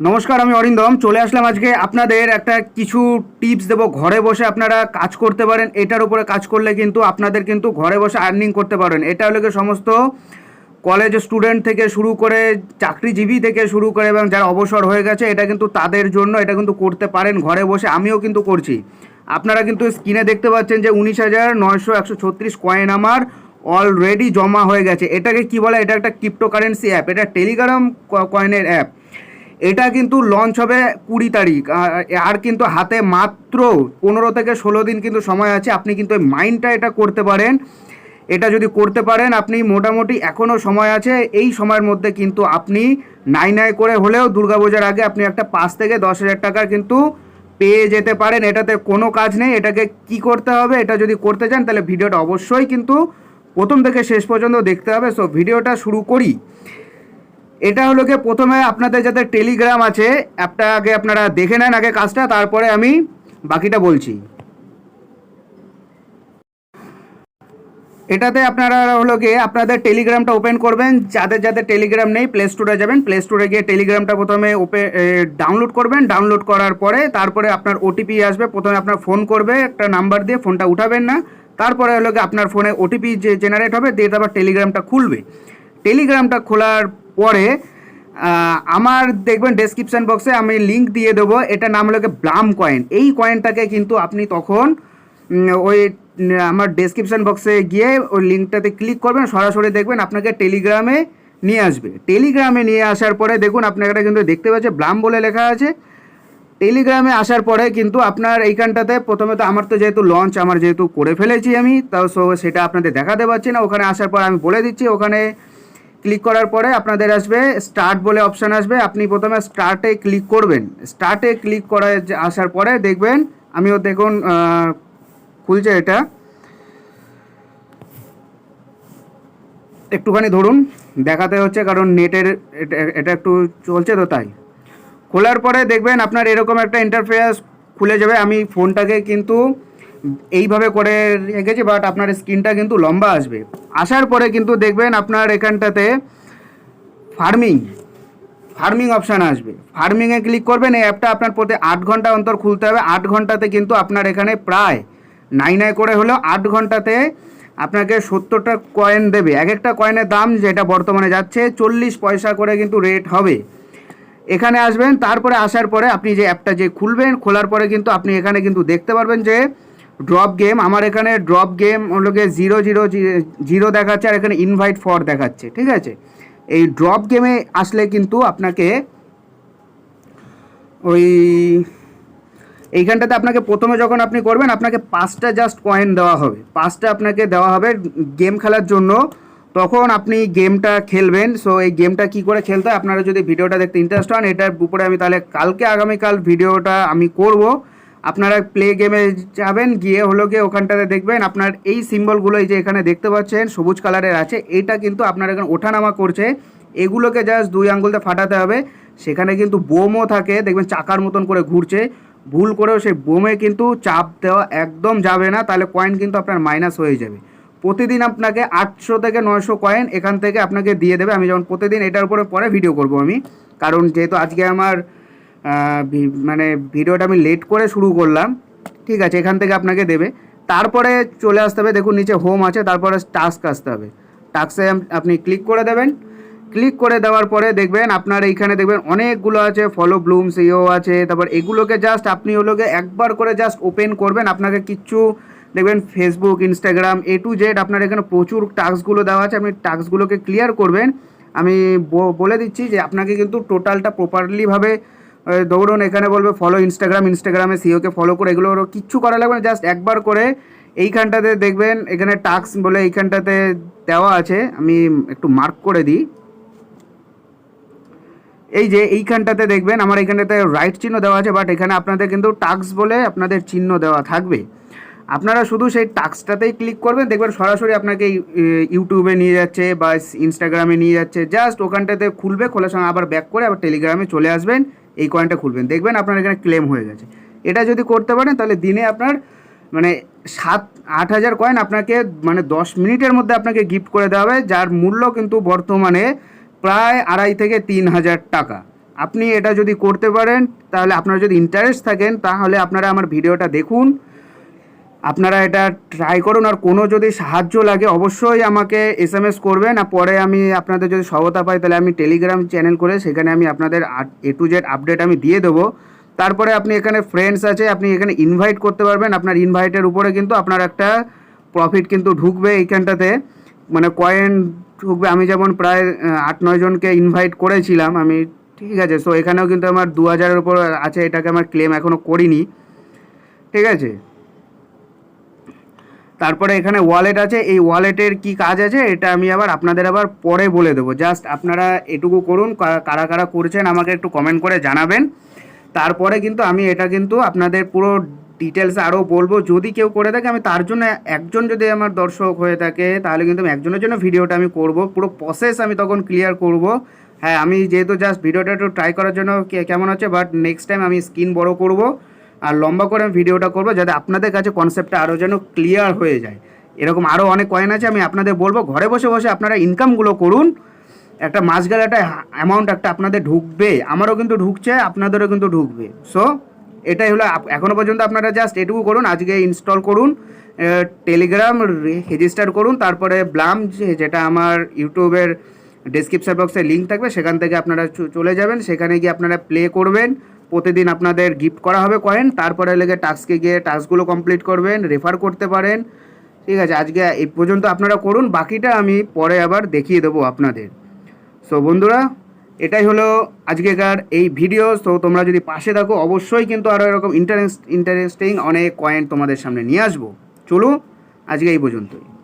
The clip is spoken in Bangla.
নমস্কার, আমি অরিন্দম। চলে আসলাম আজকে আপনাদের একটা কিছু টিপস দেবো। ঘরে বসে আপনারা কাজ করতে পারেন, এটার উপরে কাজ করলে কিন্তু আপনাদের কিন্তু ঘরে বসে আর্নিং করতে পারেন এটা হলো সমস্ত কলেজ স্টুডেন্ট থেকে শুরু করে চাকরিজীবী থেকে শুরু করে এবং যারা অবসর হয়ে গেছে, এটা কিন্তু তাদের জন্য এটা কিন্তু করতে পারেন ঘরে বসে। আমিও কিন্তু করছি। আপনারা কিন্তু স্ক্রিনে দেখতে পাচ্ছেন যে উনিশ হাজার নয়শো একশো ছত্রিশ কয়েন আমার অলরেডি জমা হয়ে গেছে। এটাকে কি বলে? এটা একটা ক্রিপ্টোকারেন্সি অ্যাপ এটা টেলিগ্রাম কয়েনের অ্যাপ এটা কিন্তু লঞ্চ হবে কুড়ি তারিখ। আর- কিন্তু হাতে মাত্র পনেরো থেকে ষোলো দিন কিন্তু সময় আছে। আপনি কিন্তু ওই মাইন্ডটা এটা করতে পারেন। এটা যদি করতে পারেন, আপনি মোটামুটি এখনও সময় আছে। এই সময়ের মধ্যে কিন্তু আপনি নাই নাই করে হলেও দুর্গাপূজার আগে আপনি একটা পাঁচ থেকে দশ হাজার টাকার কিন্তু পেয়ে যেতে পারেন। এটাতে কোনো কাজ নেই। এটাকে কি করতে হবে, এটা যদি করতে চান, তাহলে ভিডিওটা অবশ্যই কিন্তু প্রথম থেকে শেষ পর্যন্ত দেখতে হবে। সো ভিডিওটা শুরু করি। এটা হলো গিয়ে প্রথমে আপনাদের যাতে টেলিগ্রাম আছে, অ্যাপটা আগে আপনারা দেখে নেন আগে কাজটা, তারপরে আমি বাকিটা বলছি। এটাতে আপনারা হলো গিয়ে আপনাদের টেলিগ্রামটা ওপেন করবেন, যাদের যাদের টেলিগ্রাম নেই প্লে স্টোরে যাবেন প্লে স্টোরে গিয়ে টেলিগ্রামটা প্রথমে ওপে ডাউনলোড করবেন ডাউনলোড করার পরে তারপরে আপনার ওটিপি আসবে, প্রথমে আপনার ফোন করবে, একটা নাম্বার দিয়ে ফোনটা উঠাবেন না, তারপরে হলো গিয়ে আপনার ফোনে ওটিপি যে জেনারেট হবে, দিয়ে তারপর টেলিগ্রামটা খুলবে। টেলিগ্রামটা খোলার পরে আমার দেখবেন ডেসক্রিপশন বক্সে আমি লিঙ্ক দিয়ে দেবো। এটা নাম হলো ব্লাম কয়েন। এই কয়েনটাকে কিন্তু আপনি তখন ওই আমার ডেসক্রিপশন বক্সে গিয়ে ওই লিঙ্কটাতে ক্লিক করবেন। সরাসরি দেখবেন আপনাকে টেলিগ্রামে নিয়ে আসবে। টেলিগ্রামে নিয়ে আসার পরে দেখুন, আপনারা কিন্তু দেখতে পাচ্ছে ব্লাম বলে লেখা আছে। টেলিগ্রামে আসার পরে কিন্তু আপনার এইখানটাতে প্রথমে তো আমার তো যেহেতু লঞ্চ আমার যেহেতু করে ফেলেছি আমি তাও সেটা আপনাদের দেখাতে পারছি না। ওখানে আসার পর আমি বলে দিচ্ছি, ওখানে ক্লিক করার পরে আপনাদের আসবে স্টার্ট বলে অপশান আসবে। আপনি প্রথমে স্টার্টে ক্লিক করবেন। স্টার্টে ক্লিক করে আসার পরে দেখবেন, আমিও দেখুন খুলছে এটা। একটুখানি ধরুন, দেখাতে হচ্ছে কারণ নেটের এটা একটু চলছে তো তাই। খোলার পরে দেখবেন আপনার এরকম একটা ইন্টারফেস খুলে যাবে। আমি ফোনটাকে কিন্তু এইভাবে করে রেখেছি বাট আপনার স্ক্রিনটা কিন্তু লম্বা আসবে। আসার পরে কিন্তু দেখবেন আপনার এখানটাতে ফার্মিং ফার্মিং অপশান আসবে। ফার্মিংয়ে ক্লিক করবেন, এই অ্যাপটা আপনার প্রতি আট ঘণ্টা অন্তর খুলতে হবে। আট ঘন্টাতে কিন্তু আপনার এখানে প্রায় নাই নাই করে হলেও আট ঘন্টাতে আপনাকে সত্তরটা কয়েন দেবে। এক একটা কয়েনের দাম যেটা বর্তমানে যাচ্ছে, চল্লিশ পয়সা করে কিন্তু রেট হবে। এখানে আসবেন, তারপরে আসার পরে আপনি যে অ্যাপটা যে খুলবেন, খোলার পরে কিন্তু আপনি এখানে কিন্তু দেখতে পারবেন যে ড্রপ গেম আমার এখানে ড্রপ গেম হলো গিয়ে জিরো জিরো জিরো দেখাচ্ছে, আর এখানে ইনভাইট ফর দেখাচ্ছে, ঠিক আছে? এই ড্রপ গেমে আসলে কিন্তু আপনাকে ওই, এইখানটাতে আপনাকে প্রথমে যখন আপনি করবেন, আপনাকে পাঁচটা জাস্ট কয়েন দেওয়া হবে। পাঁচটা আপনাকে দেওয়া হবে গেম খেলার জন্য। তখন আপনি গেমটা খেলবেন। সো এই গেমটা কি করে খেলতে হয়? আপনারা যদি ভিডিওটা দেখতে ইন্টারেস্ট হন, এটার উপরে আমি তাহলে কালকে আগামীকাল ভিডিওটা আমি করব। আপনারা প্লে গেমে যাবেন, গিয়ে হলো গিয়ে ওখানটাতে দেখবেন আপনার এই সিম্বলগুলো এই যে এখানে দেখতে পাচ্ছেন, সবুজ কালারের আছে, এটা কিন্তু আপনার এখানে ওঠানামা করছে। এগুলোকে জাস্ট দুই আঙ্গুলতে ফাটাতে হবে। সেখানে কিন্তু বোমও থাকে, দেখবেন চাকার মতন করে ঘুরছে। ভুল করেও সেই বোমে কিন্তু চাপ দেওয়া একদম যাবে না, তাহলে কয়েন কিন্তু আপনার মাইনাস হয়ে যাবে। প্রতিদিন আপনাকে আটশো থেকে নয়শো কয়েন এখান থেকে আপনাকে দিয়ে দেবে। আমি যেমন প্রতিদিন এটার উপরে পরে ভিডিও করব আমি। কারণ যেহেতু আজকে আমার মানে ভিডিওটা আমি লেট করে শুরু করলাম। ঠিক আছে, এখান থেকে আপনাকে দেবে। তারপরে চলে আসতে হবে, দেখুন নিচে হোম আছে, তারপরে টাস্ক আসতে হবে। টাস্কে আপনি ক্লিক করে দেবেন। ক্লিক করে দেওয়ার পরে দেখবেন আপনার এইখানে দেখবেন অনেকগুলো আছে ফলো ব্লুমস ইও আছে, তারপর এগুলোকে জাস্ট আপনি ওগুলোকে একবার করে জাস্ট ওপেন করবেন, আপনাকে কিচ্ছু দেখবেন Facebook Instagram A to Z আপনার এখানে প্রচুর টাস্কগুলো দেওয়া আছে, আপনি টাস্কগুলোকে ক্লিয়ার করবেন। আমি বলে দিচ্ছি যে আপনাকে কিন্তু টোটালটা প্রপারলিভাবে দৌড়ন, এখানে বলবে ফলো ইনস্টাগ্রাম ইনস্টাগ্রামে সিওকে ফলো করে, এগুলো কিচ্ছু করা লাগবে না জাস্ট একবার করে এইখানটাতে দেখবেন, এখানে টাস্ক বলে এইখানটাতে দেওয়া আছে, আমি একটু মার্ক করে দিই। এই যে এইখানটাতে দেখবেন, আমার এইখানটাতে রাইট চিহ্ন দেওয়া আছে বাট এখানে আপনাদের কিন্তু টাক্স বলে আপনাদের চিহ্ন দেওয়া থাকবে। আপনারা শুধু সেই টাক্সটাতেই ক্লিক করবেন, দেখবেন সরাসরি আপনাকে ইউটিউবে নিয়ে যাচ্ছে বা ইনস্টাগ্রামে নিয়ে যাচ্ছে জাস্ট ওখানটাতে খুলবে, খোলার সঙ্গে আবার ব্যাক করে আবার টেলিগ্রামে চলে আসবেন। এই কয়েনটা খুলবেন। দেখবেন আপনার এখানে ক্লেম হয়ে গেছে। এটা যদি করতে পারেন, তাহলে দিনে আপনার মানে সাত, আট হাজার কয়েন আপনাকে মানে দশ মিনিটের মধ্যে আপনাকে গিফট করে দেওয়া হবে, যার মূল্য কিন্তু বর্তমানে প্রায় আড়াই থেকে তিন হাজার টাকা। আপনি এটা যদি করতে পারেন, তাহলে আপনার যদি ইন্টারেস্ট থাকেন, তাহলে আপনারা আমার ভিডিওটা দেখুন। আপনারা এটা ট্রাই করুন আর কোনো যদি সাহায্য লাগে, অবশ্যই আমাকে এস এম এস করবেন আর পরে আমি আপনাদের যদি সহায়তা পাই, তাহলে আমি টেলিগ্রাম চ্যানেল করে সেখানে আমি আপনাদের এ টু জেড আপডেট আমি দিয়ে দেবো। তারপরে আপনি এখানে ফ্রেন্ডস আছে, আপনি এখানে ইনভাইট করতে পারবেন। আপনার ইনভাইটের উপরে কিন্তু আপনার একটা প্রফিট কিন্তু ঢুকবে এইখানটাতে। মানে কয়েন ঢুকবে। আমি যেমন প্রায় আট, নয় জনকে ইনভাইট করেছিলাম, আমি ঠিক আছে সো এখানেও কিন্তু আমার দু হাজারের উপর আছে, এটাকে আমার ক্লেম এখনও করিনি। ঠিক আছে? তারপরে এখানে ওয়ালেট আছে, এই ওয়ালেটের কি কাজ আছে এটা আমি আবার আপনাদের আবার পরে বলে দেবো। জাস্ট আপনারা এটুকু করুন কারা কারা করছেন আমাকে একটু কমেন্ট করে জানাবেন। তারপরে কিন্তু আমি এটা কিন্তু আপনাদের পুরো ডিটেলস আরও বলব। যদি কেউ করে থাকে, আমি তার জন্য একজন যদি আমার দর্শক হয়ে থাকে, তাহলে কিন্তু আমি একজনের জন্য ভিডিওটা আমি করব। পুরো প্রসেস আমি তখন ক্লিয়ার করব। হ্যাঁ আমি যেহেতু জাস্ট ভিডিওটা একটু ট্রাই করার জন্য কেমন হচ্ছে বাট নেক্সট টাইম আমি স্ক্রিন বড় করব। আর লম্বা করে আমি ভিডিওটা করব যাতে আপনাদের কাছে কনসেপ্টটা আরও যেন ক্লিয়ার হয়ে যায়। এরকম আরও অনেক কয়েন আছে, আমি আপনাদের বলব, ঘরে বসে বসে আপনারা ইনকামগুলো করুন। একটা মাস গেলে একটা অ্যামাউন্ট একটা আপনাদের ঢুকবে, আমারও কিন্তু ঢুকছে, আপনাদেরও কিন্তু ঢুকবে। সো এটাই হলো এখনও পর্যন্ত আপনারা জাস্ট এটুকু করুন, আজকে ইনস্টল করুন টেলিগ্রাম রেজিস্টার করুন, তারপরে ব্লাম যেটা আমার ইউটিউবের ডেসক্রিপশন বক্সে লিঙ্ক থাকবে, সেখান থেকে আপনারা চলে যাবেন, সেখানে গিয়ে আপনারা প্লে করবেন। প্রতিদিন আপনাদের গিফট করা হবে কয়েন তারপরে লেগে টাস্কে গিয়ে টাস্কগুলো কমপ্লিট করবেন রেফার করতে পারেন। ঠিক আছে, আজকে এই পর্যন্ত আপনারা করুন, বাকিটা আমি পরে আবার দেখিয়ে দেবো আপনাদের। সো বন্ধুরা, এটাই হলো আজকেকার এই ভিডিও তো তোমরা যদি পাশে থাকো, অবশ্যই কিন্তু আরও এরকম ইন্টারেস্ট ইন্টারেস্টিং অনেক কয়েন তোমাদের সামনে নিয়ে আসব। চলো আজকে এই পর্যন্তই।